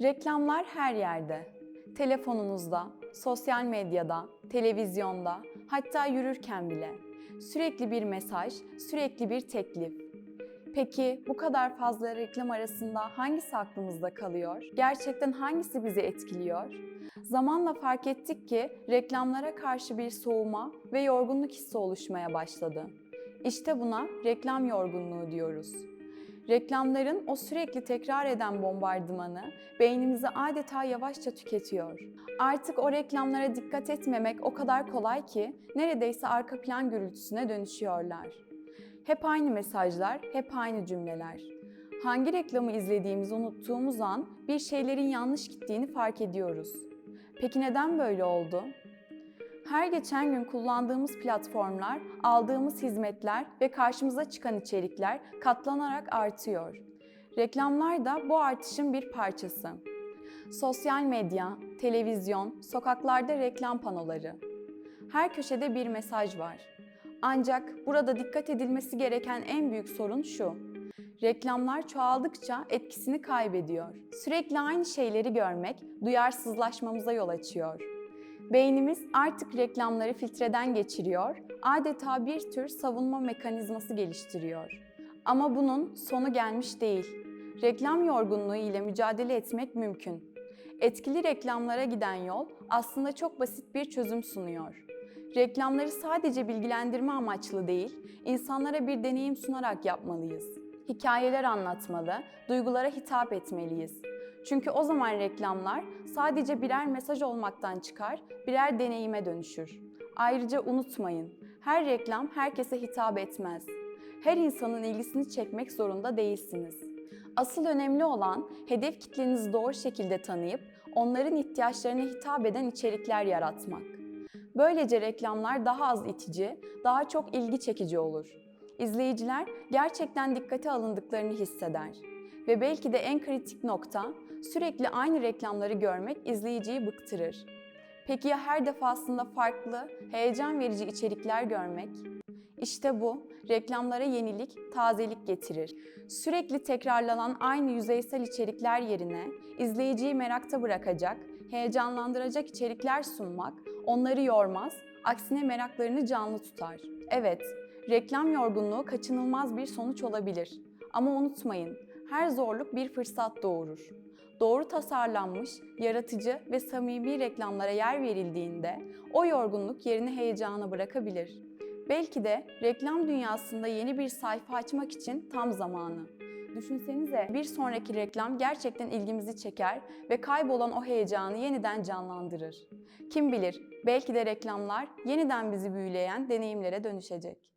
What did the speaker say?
Reklamlar her yerde. Telefonunuzda, sosyal medyada, televizyonda, hatta yürürken bile. Sürekli bir mesaj, sürekli bir teklif. Peki bu kadar fazla reklam arasında hangisi aklımızda kalıyor? Gerçekten hangisi bizi etkiliyor? Zamanla fark ettik ki reklamlara karşı bir soğuma ve yorgunluk hissi oluşmaya başladı. İşte buna reklam yorgunluğu diyoruz. Reklamların o sürekli tekrar eden bombardımanı beynimizi adeta yavaşça tüketiyor. Artık o reklamlara dikkat etmemek o kadar kolay ki neredeyse arka plan gürültüsüne dönüşüyorlar. Hep aynı mesajlar, hep aynı cümleler. Hangi reklamı izlediğimizi unuttuğumuz an bir şeylerin yanlış gittiğini fark ediyoruz. Peki neden böyle oldu? Her geçen gün kullandığımız platformlar, aldığımız hizmetler ve karşımıza çıkan içerikler katlanarak artıyor. Reklamlar da bu artışın bir parçası. Sosyal medya, televizyon, sokaklarda reklam panoları. Her köşede bir mesaj var. Ancak burada dikkat edilmesi gereken en büyük sorun şu. Reklamlar çoğaldıkça etkisini kaybediyor. Sürekli aynı şeyleri görmek duyarsızlaşmamıza yol açıyor. Beynimiz artık reklamları filtreden geçiriyor, adeta bir tür savunma mekanizması geliştiriyor. Ama bunun sonu gelmiş değil. Reklam yorgunluğu ile mücadele etmek mümkün. Etkili reklamlara giden yol aslında çok basit bir çözüm sunuyor. Reklamları sadece bilgilendirme amaçlı değil, insanlara bir deneyim sunarak yapmalıyız. Hikayeler anlatmalı, duygulara hitap etmeliyiz. Çünkü o zaman reklamlar sadece birer mesaj olmaktan çıkar, birer deneyime dönüşür. Ayrıca unutmayın, her reklam herkese hitap etmez. Her insanın ilgisini çekmek zorunda değilsiniz. Asıl önemli olan hedef kitlenizi doğru şekilde tanıyıp onların ihtiyaçlarına hitap eden içerikler yaratmak. Böylece reklamlar daha az itici, daha çok ilgi çekici olur. İzleyiciler gerçekten dikkate alındıklarını hisseder. Ve belki de en kritik nokta sürekli aynı reklamları görmek izleyiciyi bıktırır. Peki ya her defasında farklı, heyecan verici içerikler görmek? İşte bu reklamlara yenilik, tazelik getirir. Sürekli tekrarlanan aynı yüzeysel içerikler yerine izleyiciyi merakta bırakacak, heyecanlandıracak içerikler sunmak onları yormaz, aksine meraklarını canlı tutar. Evet, reklam yorgunluğu kaçınılmaz bir sonuç olabilir. Ama unutmayın, her zorluk bir fırsat doğurur. Doğru tasarlanmış, yaratıcı ve samimi reklamlara yer verildiğinde o yorgunluk yerini heyecana bırakabilir. Belki de reklam dünyasında yeni bir sayfa açmak için tam zamanı. Düşünsenize bir sonraki reklam gerçekten ilgimizi çeker ve kaybolan o heyecanı yeniden canlandırır. Kim bilir belki de reklamlar yeniden bizi büyüleyen deneyimlere dönüşecek.